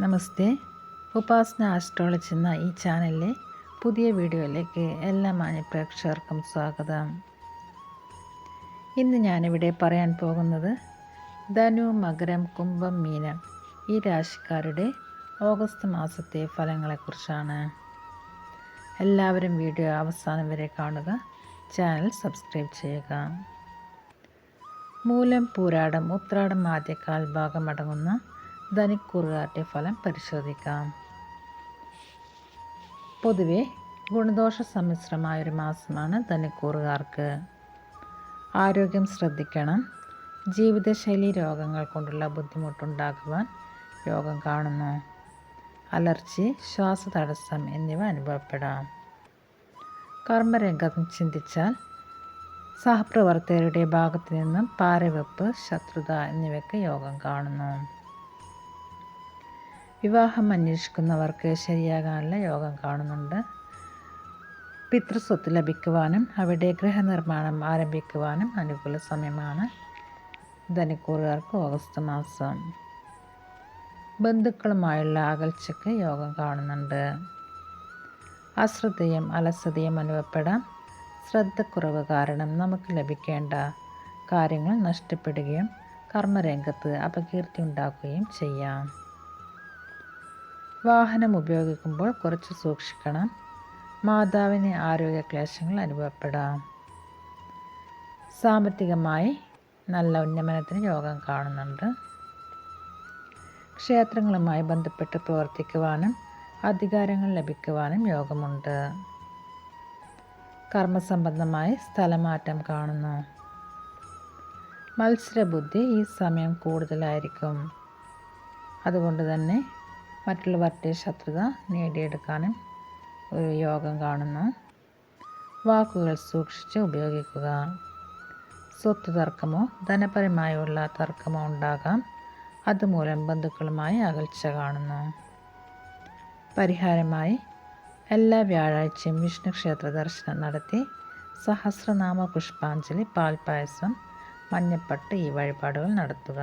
നമസ്തേ. ഉപാസന astrology എന്ന ഈ ചാനലിലെ പുതിയ വീഡിയോയിലേക്ക് എല്ലാ മാന്യപ്രേക്ഷകർക്കും സ്വാഗതം. ഇന്ന് ഞാനിവിടെ പറയാൻ പോകുന്നത് ധനു മകരം കുംഭം മീനം ഈ രാശിക്കാരുടെ ഓഗസ്റ്റ് മാസത്തെ ഫലങ്ങളെക്കുറിച്ചാണ്. എല്ലാവരും വീഡിയോ അവസാനം വരെ കാണുക ചാനൽ സബ്സ്ക്രൈബ് ചെയ്യുക. മൂലം പൂരാടം ഉത്രാടം ആദ്യകാൽ ഭാഗം അടങ്ങുന്ന ധനിക്കൂറുകാരുടെ ഫലം പരിശോധിക്കാം. പൊതുവെ ഗുണദോഷ സമ്മിശ്രമായ ഒരു മാസമാണ് ധനിക്കൂറുകാർക്ക്. ആരോഗ്യം ശ്രദ്ധിക്കണം. ജീവിതശൈലി രോഗങ്ങൾ കൊണ്ടുള്ള ബുദ്ധിമുട്ടുണ്ടാകുവാൻ രോഗം കാണുന്നു. അലർജി ശ്വാസതടസ്സം എന്നിവ അനുഭവപ്പെടാം. കർമ്മരംഗം ചിന്തിച്ചാൽ സഹപ്രവർത്തകരുടെ ഭാഗത്തു നിന്നും പാരവെപ്പ് ശത്രുത എന്നിവയ്ക്ക് യോഗം കാണുന്നു. വിവാഹം അന്വേഷിക്കുന്നവർക്ക് ശരിയാകാനുള്ള യോഗം കാണുന്നുണ്ട്. പിതൃസ്വത്ത് ലഭിക്കുവാനും അവിടെ ഗൃഹനിർമ്മാണം ആരംഭിക്കുവാനും അനുകൂല സമയമാണ്. ധനിക്കൂറുകാർക്ക് ഓഗസ്റ്റ് മാസം. ബന്ധുക്കളുമായുള്ള അകൽച്ചയ്ക്ക് യോഗം കാണുന്നുണ്ട്. അശ്രദ്ധയും അലസതയും അനുഭവപ്പെടാം. ശ്രദ്ധക്കുറവ് കാരണം നമുക്ക് ലഭിക്കേണ്ട കാര്യങ്ങൾ നഷ്ടപ്പെടുകയും കർമ്മരംഗത്ത് അപകീർത്തി ഉണ്ടാക്കുകയും ചെയ്യാം. വാഹനം ഉപയോഗിക്കുമ്പോൾ കുറച്ച് സൂക്ഷിക്കണം. മാതാവിന് ആരോഗ്യക്ലേശങ്ങൾ അനുഭവപ്പെടാം. സാമ്പത്തികമായി നല്ല ഉന്നമനത്തിന് യോഗം കാണുന്നുണ്ട്. ക്ഷേത്രങ്ങളുമായി ബന്ധപ്പെട്ട് പ്രവർത്തിക്കുവാനും അധികാരങ്ങൾ ലഭിക്കുവാനും യോഗമുണ്ട്. കർമ്മസംബന്ധമായി സ്ഥലമാറ്റം കാണുന്നു. മത്സരബുദ്ധി ഈ സമയം കൂടുതലായിരിക്കും. അതുകൊണ്ട് തന്നെ മറ്റുള്ളവരുടെ ശത്രുത നേടിയെടുക്കാനും ഒരു യോഗം കാണുന്നു. വാക്കുകൾ സൂക്ഷിച്ച് ഉപയോഗിക്കുക. സ്വത്ത് തർക്കമോ ധനപരമായുള്ള തർക്കമോ ഉണ്ടാകാം. അതുമൂലം ബന്ധുക്കളുമായി അകൽച്ച കാണുന്നു. പരിഹാരമായി എല്ലാ വ്യാഴാഴ്ചയും വിഷ്ണു ക്ഷേത്ര ദർശനം നടത്തി സഹസ്രനാമ പുഷ്പാഞ്ജലി പാൽപ്പായസം മഞ്ഞപ്പട്ട് ഈ വഴിപാടുകൾ നടത്തുക.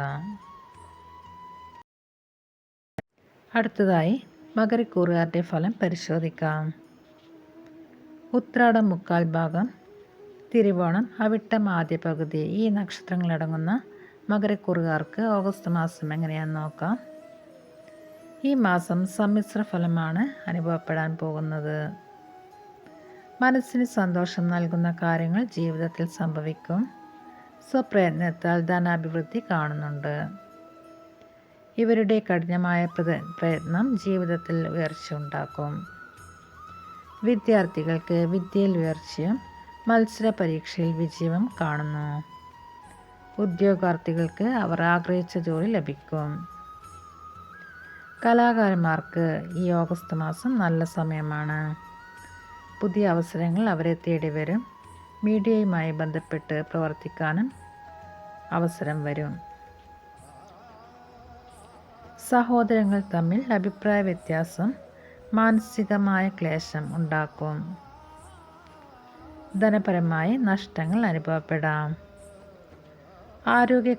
അടുത്തതായി മകരക്കൂറുകാരുടെ ഫലം പരിശോധിക്കാം. ഉത്രാടം മുക്കാൽ ഭാഗം. തിരുവോണം അവിട്ടം ആദ്യ പകുതി. ഈ നക്ഷത്രങ്ങളടങ്ങുന്ന മകരക്കൂറുകാർക്ക് ഓഗസ്റ്റ് മാസം എങ്ങനെയാണെന്ന് നോക്കാം. ഈ മാസം സമ്മിശ്ര ഫലമാണ് അനുഭവപ്പെടാൻ പോകുന്നത്. മനസ്സിന് സന്തോഷം നൽകുന്ന കാര്യങ്ങൾ ജീവിതത്തിൽ സംഭവിക്കും. സ്വപ്രയത്നത്താൽ ധനാഭിവൃദ്ധി കാണുന്നുണ്ട്. ഇവരുടെ കഠിനമായ പ്രയത്നം ജീവിതത്തിൽ ഉയർച്ച ഉണ്ടാക്കും. വിദ്യാർത്ഥികൾക്ക് വിദ്യയിൽ ഉയർച്ചയും മത്സര പരീക്ഷയിൽ വിജയവും കാണുന്നു. ഉദ്യോഗാർത്ഥികൾക്ക് അവർ ആഗ്രഹിച്ച ജോലി ലഭിക്കും. കലാകാരന്മാർക്ക് ഈ ഓഗസ്റ്റ് മാസം നല്ല സമയമാണ്. പുതിയ അവസരങ്ങൾ അവരെ തേടി വരും. മീഡിയയുമായി ബന്ധപ്പെട്ട് പ്രവർത്തിക്കാനും അവസരം വരും. സഹോദരങ്ങൾ തമ്മിൽ അഭിപ്രായ വ്യത്യാസം മാനസികമായ ക്ലേശം ഉണ്ടാക്കും. ധനപരമായി നഷ്ടങ്ങൾ അനുഭവപ്പെടാം. ആരോഗ്യ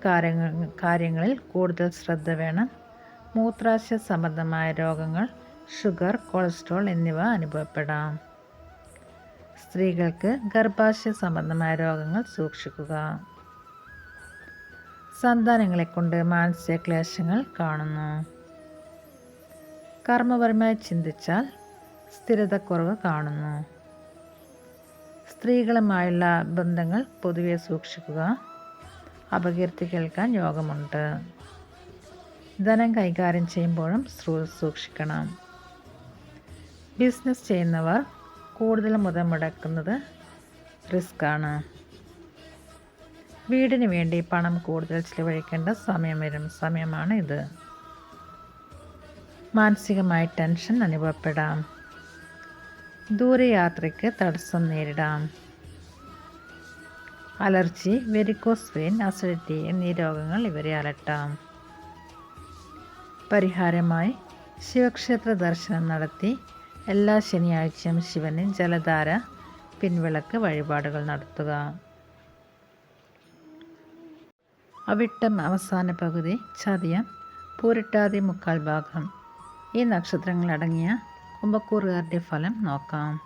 കാര്യങ്ങളിൽ കൂടുതൽ ശ്രദ്ധ വേണം. മൂത്രാശയ സംബന്ധമായ രോഗങ്ങൾ ഷുഗർ കൊളസ്ട്രോൾ എന്നിവ അനുഭവപ്പെടാം. സ്ത്രീകൾക്ക് ഗർഭാശയ സംബന്ധമായ രോഗങ്ങൾ സൂക്ഷിക്കുക. സന്താനങ്ങളെ കൊണ്ട് മാനസിക ക്ലേശങ്ങൾ കാണുന്നു. കർമ്മപരമായി ചിന്തിച്ചാൽ സ്ഥിരതക്കുറവ് കാണുന്നു. സ്ത്രീകളുമായുള്ള ബന്ധങ്ങൾ പൊതുവെ സൂക്ഷിക്കുക. അപകീർത്തി കേൾക്കാൻ യോഗമുണ്ട്. ധനം കൈകാര്യം ചെയ്യുമ്പോഴും സൂക്ഷിക്കണം. ബിസിനസ് ചെയ്യുന്നവർ കൂടുതൽ മുതൽ മുടക്കുന്നത് റിസ്ക്കാണ്. വീടിന് വേണ്ടി പണം കൂടുതൽ ചിലവഴിക്കേണ്ട സമയം വരും. സമയമാണ് ഇത്. മാനസികമായി ടെൻഷൻ അനുഭവപ്പെടാം. ദൂരയാത്രയ്ക്ക് തടസ്സം നേരിടാം. അലർജി വെരിക്കോസ് വെയിൻ അസിഡിറ്റി എന്നീ രോഗങ്ങൾ ഇവരെ അലട്ടാം. പരിഹാരമായി ശിവക്ഷേത്ര ദർശനം നടത്തി എല്ലാ ശനിയാഴ്ചയും ശിവന് ജലധാര പിൻവിളക്ക് വഴിപാടുകൾ നടത്തുക. അവിട്ടം അവസാന പകുതി ചതയം പൂരിട്ടാതി മുക്കാൽ ഭാഗം. ഈ നക്ഷത്രങ്ങളടങ്ങിയ കുംഭക്കൂറുകാരുടെ ഫലം നോക്കാം.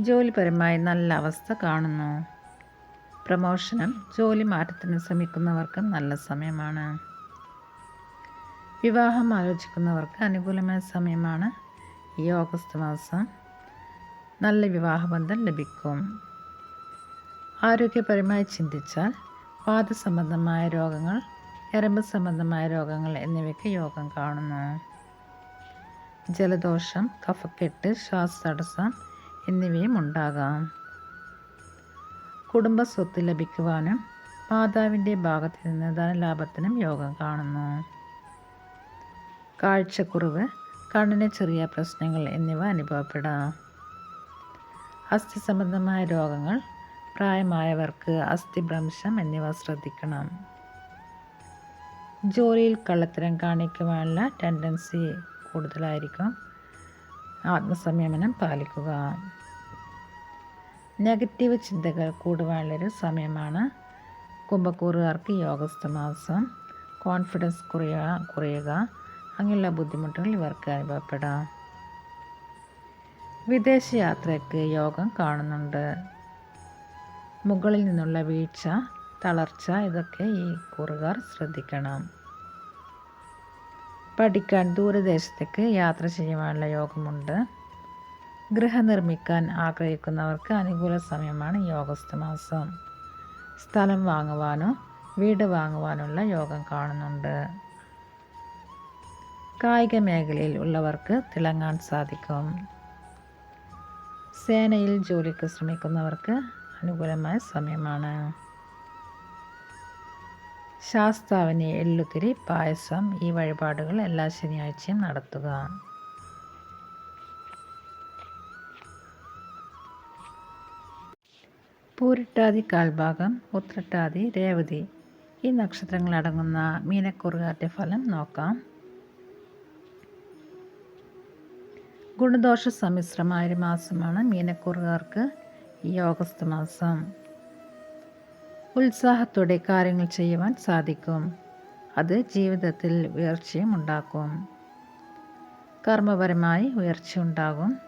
ജോലിപരമായി നല്ല അവസ്ഥ കാണുന്നു. പ്രമോഷനും ജോലി മാറ്റത്തിന് ശ്രമിക്കുന്നവർക്കും നല്ല സമയമാണ്. വിവാഹം ആലോചിക്കുന്നവർക്ക് അനുകൂലമായ സമയമാണ്. ഈ ഓഗസ്റ്റ് മാസം നല്ല വിവാഹബന്ധം ലഭിക്കും. ആരോഗ്യപരമായി ചിന്തിച്ചാൽ വാദസംബന്ധമായ രോഗങ്ങൾ എറമ്പ് സംബന്ധമായ രോഗങ്ങൾ എന്നിവയ്ക്ക് യോഗം കാണുന്നു. ജലദോഷം കഫക്കെട്ട് ശ്വാസതടസ്സം എന്നിവയും ഉണ്ടാകാം. കുടുംബ സ്വത്ത് ലഭിക്കുവാനും മാതാവിന്റെ ഭാഗത്ത് നിന്ന് ധനലാഭത്തിനും യോഗം കാണുന്നു. കാഴ്ചക്കുറവ് കണ്ണിന് ചെറിയ പ്രശ്നങ്ങൾ എന്നിവ അനുഭവപ്പെടാം. അസ്ഥി സംബന്ധമായ രോഗങ്ങൾ പ്രായമായവർക്ക് അസ്ഥിഭ്രംശം എന്നിവ ശ്രദ്ധിക്കണം. ജോലിയിൽ കള്ളത്തരം കാണിക്കുവാനുള്ള ടെൻഡൻസി കൂടുതലായിരിക്കും. ആത്മസംയമനം പാലിക്കുക. നെഗറ്റീവ് ചിന്തകൾ കൂടുവാനുള്ളൊരു സമയമാണ്. കുംഭക്കൂറുകാർക്ക് യോഗസ്ഥ മാസം കോൺഫിഡൻസ് കുറയുക കുറയുക അങ്ങനെയുള്ള ബുദ്ധിമുട്ടുകൾ ഇവർക്ക് അനുഭവപ്പെടാം. വിദേശയാത്രയ്ക്ക് യോഗം കാണുന്നുണ്ട്. മുകളിൽ നിന്നുള്ള വീഴ്ച തളർച്ച ഇതൊക്കെ ഈ കൂറുകാർ ശ്രദ്ധിക്കണം. പഠിക്കാൻ ദൂരദേശത്തേക്ക് യാത്ര ചെയ്യുവാനുള്ള യോഗമുണ്ട്. ഗൃഹം നിർമ്മിക്കാൻ ആഗ്രഹിക്കുന്നവർക്ക് അനുകൂല സമയമാണ് യോഗസ്ഥ മാസം. സ്ഥലം വാങ്ങുവാനോ വീട് വാങ്ങുവാനുള്ള യോഗം കാണുന്നുണ്ട്. കായിക മേഖലയിൽ ഉള്ളവർക്ക് തിളങ്ങാൻ സാധിക്കും. സേനയിൽ ജോലിക്ക് ശ്രമിക്കുന്നവർക്ക് അനുകൂലമായ സമയമാണ്. ശാസ്താവിന് എള്ളുതിരി പായസം ഈ വഴിപാടുകൾ എല്ലാ ശനിയാഴ്ചയും നടത്തുക. പൂരിട്ടാതി കാൽഭാഗം ഉത്രട്ടാതി രേവതി. ഈ നക്ഷത്രങ്ങളടങ്ങുന്ന മീനക്കുറുകാരുടെ ഫലം നോക്കാം. ഗുണദോഷ സമ്മിശ്രമായ ഒരു മാസമാണ് മീനക്കുറുകാർക്ക് ഈ ഓഗസ്റ്റ് മാസം ഉത്സാഹത്തോടെ കാര്യങ്ങൾ ചെയ്യുവാൻ സാധിക്കും. അത് ജീവിതത്തിൽ ഉയർച്ചയും ഉണ്ടാക്കും. കർമ്മപരമായി ഉയർച്ച ഉണ്ടാകും.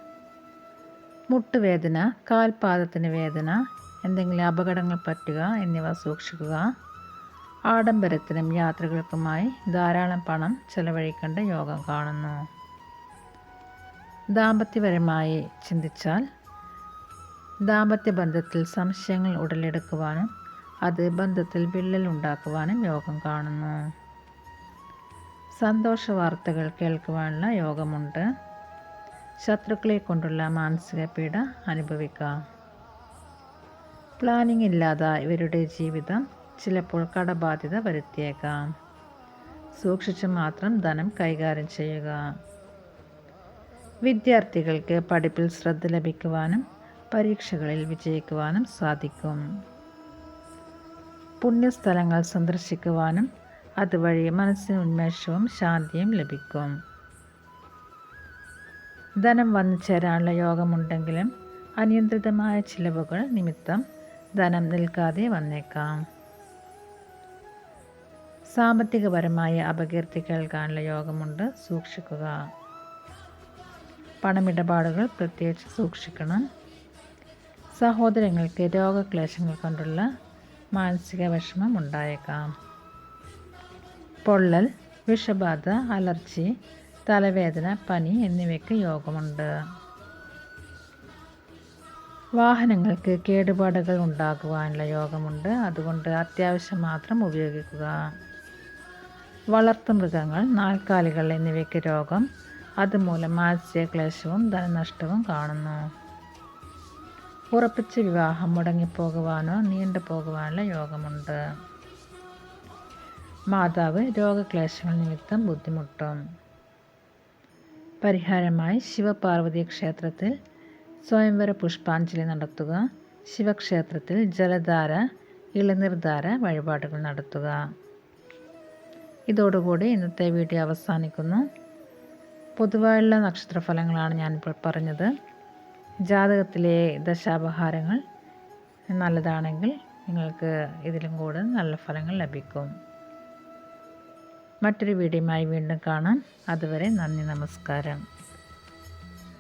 മുട്ടുവേദന കാൽപാദത്തിന് വേദന എന്തെങ്കിലും അപകടങ്ങൾ പറ്റുക എന്നിവ സൂക്ഷിക്കുക. ആഡംബരത്തിനും യാത്രകൾക്കുമായി ധാരാളം പണം ചെലവഴിക്കേണ്ട യോഗം കാണുന്നു. ദാമ്പത്യപരമായി ചിന്തിച്ചാൽ ദാമ്പത്യ ബന്ധത്തിൽ സംശയങ്ങൾ ഉടലെടുക്കുവാനും അത് ബന്ധത്തിൽ വിള്ളൽ ഉണ്ടാക്കുവാനും യോഗം കാണുന്നു. സന്തോഷ വാർത്തകൾ കേൾക്കുവാനുള്ള യോഗമുണ്ട്. ശത്രുക്കളെ കൊണ്ടുള്ള മാനസിക പീഡ അനുഭവിക്കാം. പ്ലാനിംഗ് ഇല്ലാതെ ഇവരുടെ ജീവിതം ചിലപ്പോൾ കടബാധ്യത വരുത്തിയേക്കാം. സൂക്ഷിച്ച് മാത്രം ധനം കൈകാര്യം ചെയ്യുക. വിദ്യാർത്ഥികൾക്ക് പഠിപ്പിൽ ശ്രദ്ധ ലഭിക്കുവാനും പരീക്ഷകളിൽ വിജയിക്കുവാനും സാധിക്കും. പുണ്യസ്ഥലങ്ങൾ സന്ദർശിക്കുവാനും അതുവഴി മനസ്സിന് ഉന്മേഷവും ശാന്തിയും ലഭിക്കും. ധനം വന്നു ചേരാനുള്ള യോഗമുണ്ടെങ്കിലും അനിയന്ത്രിതമായ ചിലവുകൾ നിമിത്തം ധനം നിൽക്കാതെ വന്നേക്കാം. സാമ്പത്തികപരമായ അപകീർത്തി കേൾക്കാനുള്ള യോഗമുണ്ട് സൂക്ഷിക്കുക. പണമിടപാടുകൾ പ്രത്യേകിച്ച് സൂക്ഷിക്കണം. സഹോദരങ്ങൾക്ക് രോഗക്ലേശങ്ങൾ കൊണ്ടുള്ള മാനസിക വിഷമം ഉണ്ടായേക്കാം. പൊള്ളൽ വിഷബാധ അലർജി തലവേദന പനി എന്നിവയ്ക്ക് യോഗമുണ്ട്. വാഹനങ്ങൾക്ക് കേടുപാടുകൾ ഉണ്ടാകുവാനുള്ള യോഗമുണ്ട്. അതുകൊണ്ട് അത്യാവശ്യം മാത്രം ഉപയോഗിക്കുക. വളർത്തുമൃഗങ്ങൾ നാൽക്കാലികൾ എന്നിവയ്ക്ക് രോഗം അതുമൂലം മാനസിക ക്ലേശവും ധനനഷ്ടവും കാണുന്നു. ഉറപ്പിച്ച വിവാഹം മുടങ്ങിപ്പോകുവാനോ നീണ്ടു പോകുവാനുള്ള യോഗമുണ്ട്. മാതാവ് രോഗക്ലേശങ്ങൾ നിമിത്തം ബുദ്ധിമുട്ടും. പരിഹാരമായി ശിവപാർവതി ക്ഷേത്രത്തിൽ സ്വയംവര പുഷ്പാഞ്ജലി നടത്തുക. ശിവക്ഷേത്രത്തിൽ ജലധാര ഇളനീർധാര വഴിപാടുകൾ നടത്തുക. ഇതോടുകൂടി ഇന്നത്തെ വീഡിയോ അവസാനിക്കുന്നു. പൊതുവായുള്ള നക്ഷത്രഫലങ്ങളാണ് ഞാനിപ്പോൾ പറഞ്ഞത്. ജാതകത്തിലെ ദശാപഹാരങ്ങൾ നല്ലതാണെങ്കിൽ നിങ്ങൾക്ക് ഇതിലും കൂടുതൽ നല്ല ഫലങ്ങൾ ലഭിക്കും. മറ്റൊരു വീഡിയോയുമായി വീണ്ടും കാണാം. അതുവരെ നന്ദി നമസ്കാരം.